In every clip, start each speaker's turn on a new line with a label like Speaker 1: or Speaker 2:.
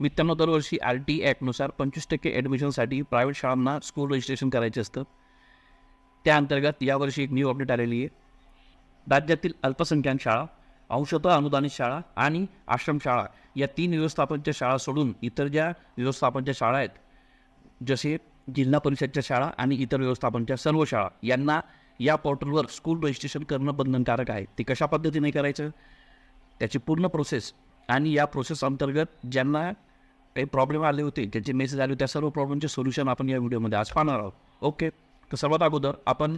Speaker 1: मित्रांनो दरवर्षी R T ॲक्टनुसार पंचवीस टक्के ॲडमिशनसाठी प्रायव्हेट शाळांना स्कूल रजिस्ट्रेशन करायचे असतं. त्या अंतर्गत यावर्षी एक न्यू अपडेट आलेली आहे. राज्यातील अल्पसंख्याक शाळा अंशतः अनुदानित शाळा आणि आश्रमशाळा या तीन व्यवस्थापनच्या शाळा सोडून इतर ज्या व्यवस्थापनच्या शाळा आहेत जसे जिल्हा परिषदच्या शाळा आणि इतर व्यवस्थापनच्या सर्व शाळा यांना या पोर्टलवर स्कूल रजिस्ट्रेशन करणं बंधनकारक आहे. ते कशा पद्धतीने करायचं? त्याची पूर्ण प्रोसेस आणि या प्रोसेस अंतर्गत ज्यांना काही प्रॉब्लेम आले होते ज्यांचे मेसेज आले होते त्या सर्व प्रॉब्लेमचे सोल्युशन आपण या व्हिडिओमध्ये आज पाहणार आहोत. ओके तर सर्वात अगोदर आपण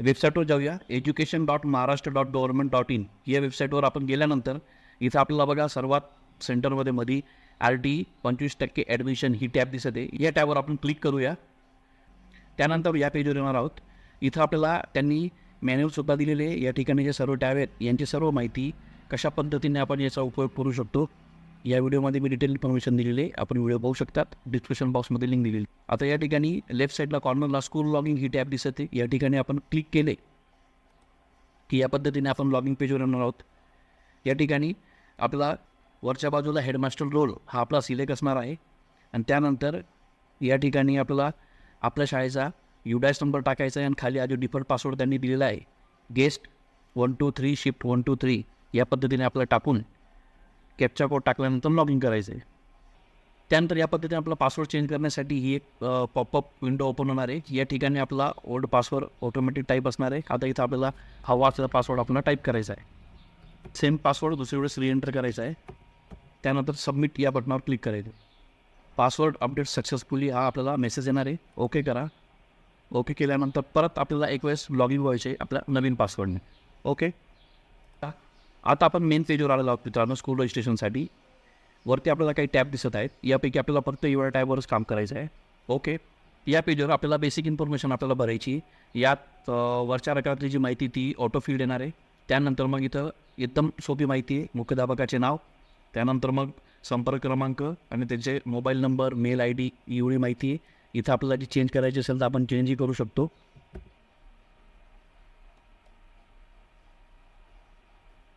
Speaker 1: वेबसाईटवर जाऊया. Education dot Maharashtra dot government dot in या वेबसाईटवर आपण गेल्यानंतर इथं आपल्याला बघा सर्वात सेंटरमध्ये मध्ये आर टी पंचवीस टक्के ॲडमिशन ही टॅब दिसत आहे. या टॅबवर आपण क्लिक करूया. त्यानंतर या पेजवर येणार आहोत. इथं आपल्याला त्यांनी मॅन्युअलसुद्धा दिलेले आहे. या ठिकाणी जे सर्व टॅब आहेत यांची सर्व माहिती कशा पद्धतीने आपण याचा उपयोग करू शकतो? या व्हिडिओमध्ये मी डिटेल इन्फॉर्मेशन दिलेली आहे. आपण व्हिडिओ पाहू शकतात. डिस्क्रिप्शन बॉक्समध्ये लिंक दिलेली आता या ठिकाणी लेफ्ट साईडला कॉर्नरला स्कूल लॉगिंग ही टॅब दिसते या ठिकाणी आपण क्लिक केले की या पद्धतीने आपण लॉगिंग पेजवर येणार आहोत. या ठिकाणी आपला वरच्या बाजूला हेडमास्टर रोल हा आपला सिलेक्ट असणार आहे. आणि त्यानंतर या ठिकाणी आपल्याला आपल्या शाळेचा युडायस नंबर टाकायचा आहे आणि खाली आधी डिफॉल्ट पासवर्ड त्यांनी दिलेला आहे. Guest one two three shift one two three या पद्धतीने आपल्याला टाकून कॅपचा कोड टाकल्यानंतर लॉग इन करायचं आहे त्यानंतर या पद्धतीने आपला पासवर्ड चेंज करण्यासाठी ही एक पॉपअप विंडो ओपन होणार आहे. या ठिकाणी आपला ओल्ड पासवर्ड ऑटोमॅटिक टाईप असणार आहे. आता इथं आपल्याला हवा असलेला पासवर्ड आपल्याला टाईप करायचा आहे. सेम पासवर्ड दुसरी वेळेस रिएंटर करायचा आहे. त्यानंतर सबमिट या बटनावर क्लिक करायचं. पासवर्ड अपडेट सक्सेसफुली हा आपल्याला मेसेज येणार आहे. ओके करा. ओके केल्यानंतर परत आपल्याला एक वेळेस लॉग इन व्हायचे आपल्या नवीन पासवर्डने ओके आता आपण मेन पेजवर आलेलो आहोत मित्रांनो स्कूल रजिस्ट्रेशनसाठी वरती आपल्याला काही टॅब दिसत आहेत. यापैकी आपल्याला फक्त एवढ्या टॅबवरच काम करायचं आहे. ओके या पेजवर आपल्याला बेसिक इन्फॉर्मेशन आपल्याला भरायची यात वरच्या रकातली जी माहिती ती ऑटो फील्ड येणार आहे. त्यानंतर मग इथं एकदम सोपी माहिती आहे. मुख्याध्यापकाचे नाव. त्यानंतर मग संपर्क क्रमांक आणि त्याचे mobile number mail I D एवढी माहिती आहे. इथं आपल्याला जी चेंज करायची असेल तर आपण चेंजही करू शकतो.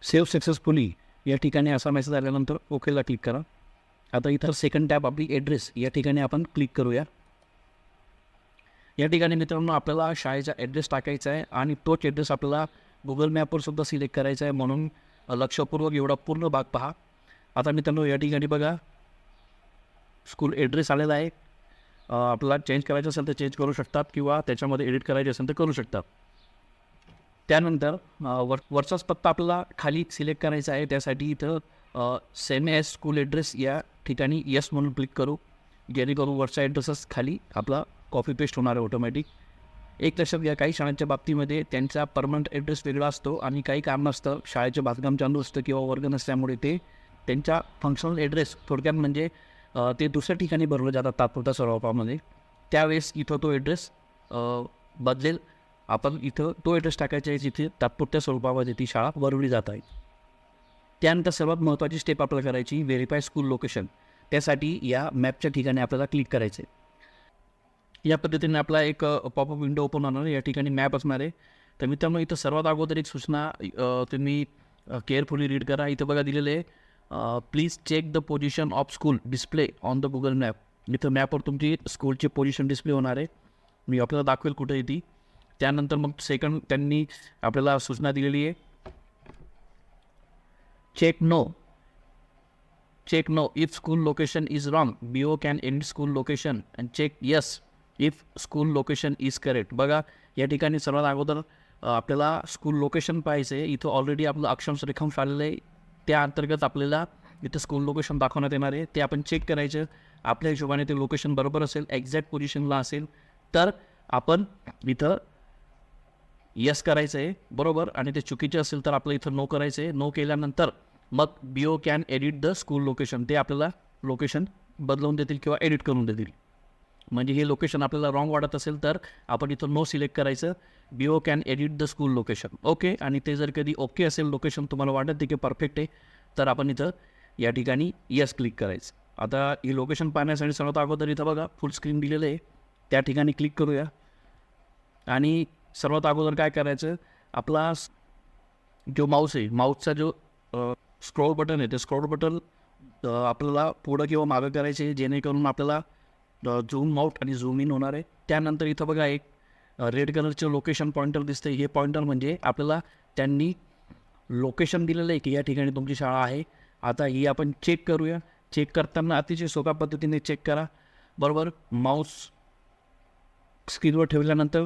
Speaker 1: सेव्ह सक्सेसफुली या ठिकाणी असा मेसेज आल्यानंतर ओकेला क्लिक करा. आता इथं सेकंड टॅब आपली ॲड्रेस या ठिकाणी आपण क्लिक करूया. या ठिकाणी मित्रांनो आपल्याला शाळेचा ॲड्रेस टाकायचा आहे आणि तोच ॲड्रेस आपल्याला गुगल मॅपवर सुद्धा सिलेक्ट करायचा आहे म्हणून लक्षपूर्वक एवढा पूर्ण भाग पहा. आता मित्रांनो या ठिकाणी बघा. स्कूल ॲड्रेस आलेला आहे. आपल्याला चेंज करायचं असेल तर चेंज करू शकतात किंवा त्याच्यामध्ये एडिट करायचे असेल तर करू शकतात. त्यानंतर वर वरचाच पत्ता आपल्याला खाली सिलेक्ट करायचा आहे. त्यासाठी इथं सेम एस स्कूल ॲड्रेस या ठिकाणी यस म्हणून क्लिक करू. जेणेकरून वरचा ॲड्रेसच खाली आपला कॉपी पेस्ट होणार आहे ऑटोमॅटिक एक लक्षात घ्या काही शाळांच्या बाबतीमध्ये त्यांचा परमनंट ॲड्रेस वेगळा असतो आणि काही काम नसतं. शाळेचे बांधकाम चालू असतं किंवा वर्ग नसल्यामुळे ते त्यांच्या फंक्शनल ॲड्रेस थोडक्यात म्हणजे ते दुसऱ्या ठिकाणी भरलं जातात तात्पुरत्या स्वरूपामध्ये. त्यावेळेस इथं तो ॲड्रेस बदलेल. आपण इथं तो ॲड्रेस टाकायचा आहे जिथे तात्पुरत्या स्वरूपामध्ये ती शाळा वरवली जात आहे. त्यानंतर सर्वात महत्त्वाची स्टेप आपल्याला करायची व्हेरीफाय स्कूल लोकेशन त्यासाठी या मॅपच्या ठिकाणी आपल्याला क्लिक करायचं आहे या पद्धतीने आपला एक पॉपअप विंडो ओपन होणार आहे. या ठिकाणी मॅप असणार आहे. तर मित्रांनो इथं सर्वात अगोदर एक सूचना तुम्ही केअरफुली रीड करा. इथं बघा दिलेलं आहे please check the position of school display on the Google map इथं मॅपवर तुमची स्कूलची पोझिशन डिस्प्ले होणार आहे. मी आपल्याला दाखवेल कुठे येते ती. त्यानंतर मग सेकंड त्यांनी आपल्याला सूचना दिलेली आहे. Check no check no if school location is wrong B O can edit school location and check yes if school location is correct बघा या ठिकाणी सर्वात अगोदर आपल्याला स्कूल लोकेशन पाहायचं आहे. इथं ऑलरेडी आपलं अक्षांश रेखांश आलेलं आहे. त्या अंतर्गत आपल्याला इथं स्कूल लोकेशन दाखवण्यात येणार आहे. ते आपण चेक करायचं. आपल्या हिशोबाने ते लोकेशन बरोबर असेल एक्झॅक्ट पोझिशनला असेल. तर आपण इथं यस करायचं आहे बरोबर. आणि ते चुकीचे असेल तर आपलं इथं नो करायचं आहे. नो केल्यानंतर मग B O can edit the school location ते आपल्याला लोकेशन बदलवून देतील किंवा एडिट करून देतील. म्हणजे हे लोकेशन आपल्याला रॉंग वाटत असेल तर आपण इथं नो सिलेक्ट करायचं. B O can edit the school location okay आणि ते जर कधी ओके असेल लोकेशन तुम्हाला वाटत ते की परफेक्ट आहे तर आपण इथं या ठिकाणी यस क्लिक करायचं. आता ही लोकेशन पाहण्यासाठी सर्वात अगोदर इथं बघा फुल स्क्रीन दिलेलं आहे. त्या ठिकाणी क्लिक करूया. आणि सर्वात अगोदर काय करायचं? आपला जो माऊस आहे माऊसचा जो स्क्रोल बटन आहे ते स्क्रोल बटन आपल्याला पुढं किंवा मागं करायचे जेणेकरून आपल्याला झूम आउट आणि झूम इन होणार आहे. त्यानंतर इथं बघा एक रेड कलरचं लोकेशन पॉईंटर दिसतं हे पॉईंटर म्हणजे आपल्याला त्यांनी लोकेशन दिलेलं आहे की या ठिकाणी तुमची शाळा आहे. आता ही आपण चेक करूया. चेक करताना अतिशय सोप्या पद्धतीने चेक करा. बरोबर? माऊस स्क्रीनवर ठेवल्यानंतर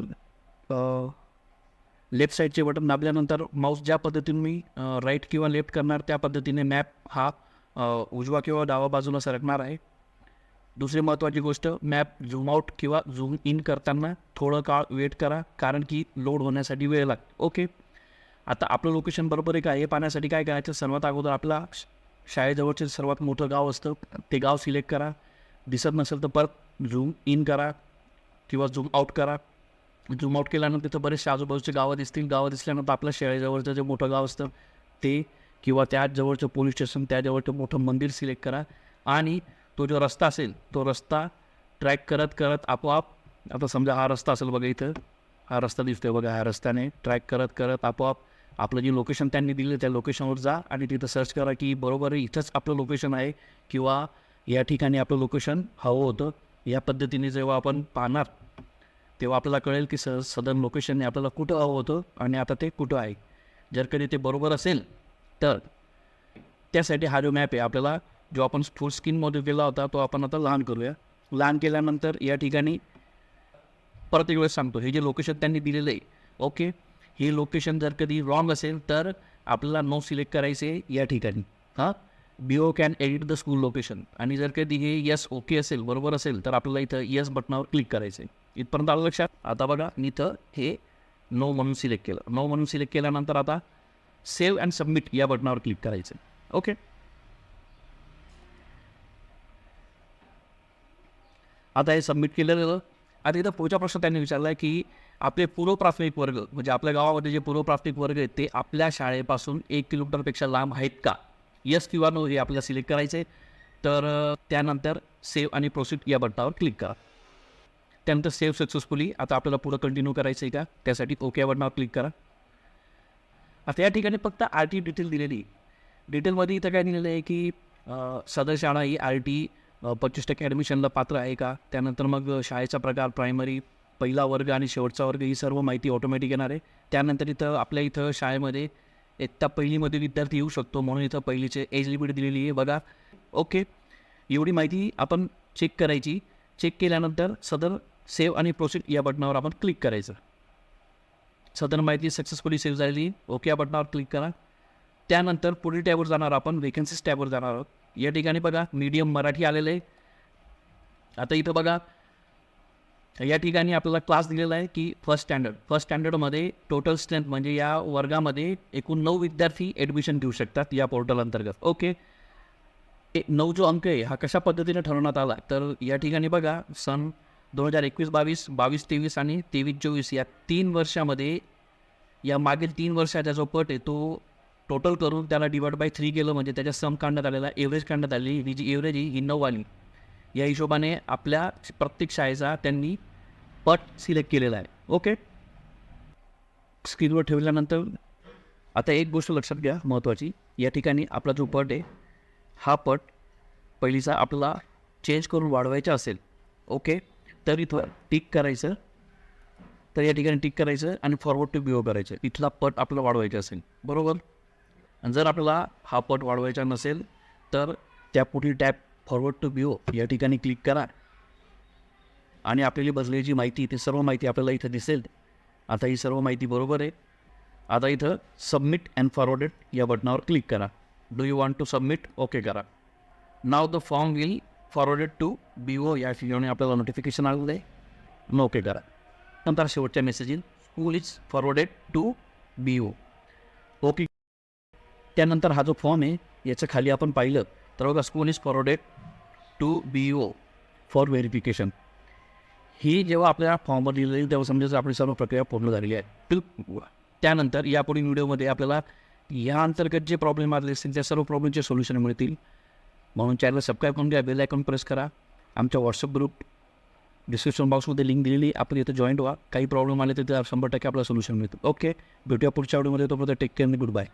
Speaker 1: लेफ्ट साईडचे बटन दाबल्यानंतर माऊस ज्या पद्धतीने मी राईट किंवा लेफ्ट करणार त्या पद्धतीने मॅप हा उजवा किंवा डावा बाजूला सरकणार आहे. दुसरी महत्त्वाची गोष्ट मॅप झूम आउट किंवा झूम इन करताना थोडं काळ वेट करा कारण की लोड होण्यासाठी वेळ लागतो. ओके आता आपलं लोकेशन बरोबर आहे. का हे पाहण्यासाठी काय करायचं? सर्वात अगोदर आपला श- शाळेजवळचे सर्वात मोठं गाव असतं. ते गाव सिलेक्ट करा. दिसत नसेल तर परत झूम इन करा किंवा झूम आउट करा. झूम आउट केल्यानंतर तिथं बरेचसे आजूबाजूचे गावं दिसतील. गावं दिसल्यानंतर आपल्या शेळेजवळचं जे मोठं गाव असतं ते किंवा त्याजवळचं पोलीस स्टेशन त्याजवळचं मोठं मंदिर सिलेक्ट करा. आणि तो जो रस्ता असेल तो रस्ता ट्रॅक करत करत आपोआप आता समजा हा रस्ता असेल बघा इथं हा रस्ता दिसतोय बघा ह्या रस्त्याने ट्रॅक करत करत आपोआप आपलं जे लोकेशन त्यांनी दिलं त्या लोकेशनवर जा आणि तिथं सर्च करा की बरोबर आहे इथंच आपलं लोकेशन आहे किंवा या ठिकाणी आपलं लोकेशन हवं होतं. या पद्धतीने जेव्हा आपण पाहणार तेव्हा आपल्याला कळेल की स सदन लोकेशनने आपल्याला कुठं हवं होतं आणि आता ते कुठं आहे. जर कधी ते बरोबर असेल तर त्यासाठी हा जो मॅप आहे आपल्याला जो आपण फुल स्किनमध्ये केला होता तो आपण आता लहान करूया. लहान केल्यानंतर या ठिकाणी परत एक वेळेस सांगतो हे जे लोकेशन त्यांनी दिलेलं आहे ओके हे लोकेशन जर कधी रॉंग असेल तर आपल्याला नो सिलेक्ट करायचे या ठिकाणी हां? B O can edit the school location आणि जर कधी हे यस ओके असेल बरोबर असेल तर आपल्याला इथं यस बटनावर क्लिक करायचं आहे इथपर्यंत आलं लक्षात? आता बघा मी इथं हे नो म्हणून सिलेक्ट केलं. नो म्हणून सिलेक्ट केल्यानंतर आता सेव्ह अँड सबमिट या बटनावर क्लिक करायचं ओके आता हे सबमिट केलेलं आता इथं पुढच्या प्रश्न त्यांनी विचारला आहे की आपले पूर्व प्राथमिक वर्ग म्हणजे आपल्या गावामध्ये जे पूर्व प्राथमिक वर्ग आहेत ते आपल्या शाळेपासून एक किलोमीटरपेक्षा लांब आहेत का? यस किंवा नो हे आपल्याला सिलेक्ट करायचे तर त्यानंतर सेव्ह आणि प्रोसिड या बटनावर क्लिक करा. त्यानंतर सेव्ह सक्सेसफुली आता आपल्याला पुढं कंटिन्यू करायचं आहे का? त्यासाठी ओकेवर नाव क्लिक करा. आता या ठिकाणी फक्त आर टी डिटेल दिलेली. डिटेलमध्ये इथं काय दिलेलं आहे की सदर शाळा ही आर टी पंचवीस टक्के ॲडमिशनला पात्र आहे का? त्यानंतर मग शाळेचा प्रकार प्रायमरी पहिला वर्ग आणि शेवटचा वर्ग ही सर्व माहिती ऑटोमॅटिक येणार आहे. त्यानंतर इथं आपल्या इथं शाळेमध्ये इत्ता पहिलीमध्ये विद्यार्थी येऊ शकतो म्हणून इथं पहिलीचे एज लिमिट दिलेली आहे. बघा. ओके एवढी माहिती आपण चेक करायची. चेक केल्यानंतर सदर सेव्ह आणि प्रोसीड या बटनावर आपण क्लिक करायचं. सदर माहिती सक्सेसफुली सेव्ह झालेली. ओके या बटनावर क्लिक करा. त्यानंतर पुढील टॅबवर जाणार आपण वेकन्सीज टॅबवर जाणार आहोत. या ठिकाणी बघा मीडियम मराठी आलेलं आहे. आता इथं बघा या ठिकाणी आपल्याला क्लास दिलेला आहे की फर्स्ट स्टँडर्ड फर्स्ट स्टँडर्डमध्ये टोटल स्ट्रेंथ म्हणजे या वर्गामध्ये एकूण नऊ विद्यार्थी ॲडमिशन घेऊ शकतात या पोर्टल अंतर्गत. ओके नऊ जो अंक आहे हा कशा पद्धतीने ठरवण्यात आला? तर या ठिकाणी बघा सन दोन हजार एकवीस बावीस बावीस तेवीस आणि तेवीस चोवीस या तीन वर्षामध्ये या मागील तीन वर्षाचा जो पट आहे तो टोटल करून त्याला डिवाइड बाय थ्री केलं म्हणजे त्याच्या सम काढण्यात आलेला एव्हरेज काढण्यात आली ही जी एव्हरेज ही नऊ आली. या हिशोबाने आपल्या प्रत्येक शाळेचा त्यांनी पट सिलेक्ट केलेला आहे. ओके स्क्रीनवर ठेवल्यानंतर आता एक गोष्ट लक्षात घ्या महत्त्वाची या ठिकाणी आपला जो पट आहे हा पट पहिलीचा आपला चेंज करून वाढवायचा असेल. ओके तर इथं टिक करायचं. तर या ठिकाणी टिक करायचं आणि फॉरवर्ड टू बिओ करायचं. इथला पट आपल्याला वाढवायचा असेल. बरोबर? आणि जर आपल्याला हा पट वाढवायचा नसेल तर त्या पुढील टॅप फॉरवर्ड टू बिओ या ठिकाणी क्लिक करा. आणि आपल्याला बसलेली माहिती ती सर्व माहिती आपल्याला इथं दिसेल. आता ही सर्व माहिती बरोबर आहे. आता इथं सबमिट अँड फॉरवर्डेड या बटनावर क्लिक करा. Do you want to submit okay करा. Now the form will forwarded to B O या ठिकाणी आपल्याला नोटिफिकेशन आलेलं आहे. ओके करा. नंतर शेवटच्या मेसेज येईल. School is forwarded to B O okay त्यानंतर हा जो फॉर्म आहे याच्या खाली आपण पाहिलं. तर बघा school is forwarded to B O for verification ही जेव्हा आपल्या फॉर्मवर दिलेली येईल तेव्हा समजायचं आपली सर्व प्रक्रिया पूर्ण झालेली आहे. त्यानंतर यापुढील व्हिडिओमध्ये आपल्याला या अंतर्गत जे प्रॉब्लेम आले असतील त्या सर्व प्रॉब्लेमचे सोल्युशन मिळतील. म्हणून चॅनल सबस्क्राईब करून घ्या बेल आयकॉन प्रेस करा. आमच्या व्हॉट्सअप ग्रुप डिस्क्रिप्शन बॉक्समध्ये लिंक दिलेली आपण इथं जॉईंट व्हा. काही प्रॉब्लेम आले तर शंभर टक्के आपल्याला सोल्युशन मिळतं ओके भेटूया पुढच्या आवडीमध्ये तोपर्यंत टेक केअर गुड बाय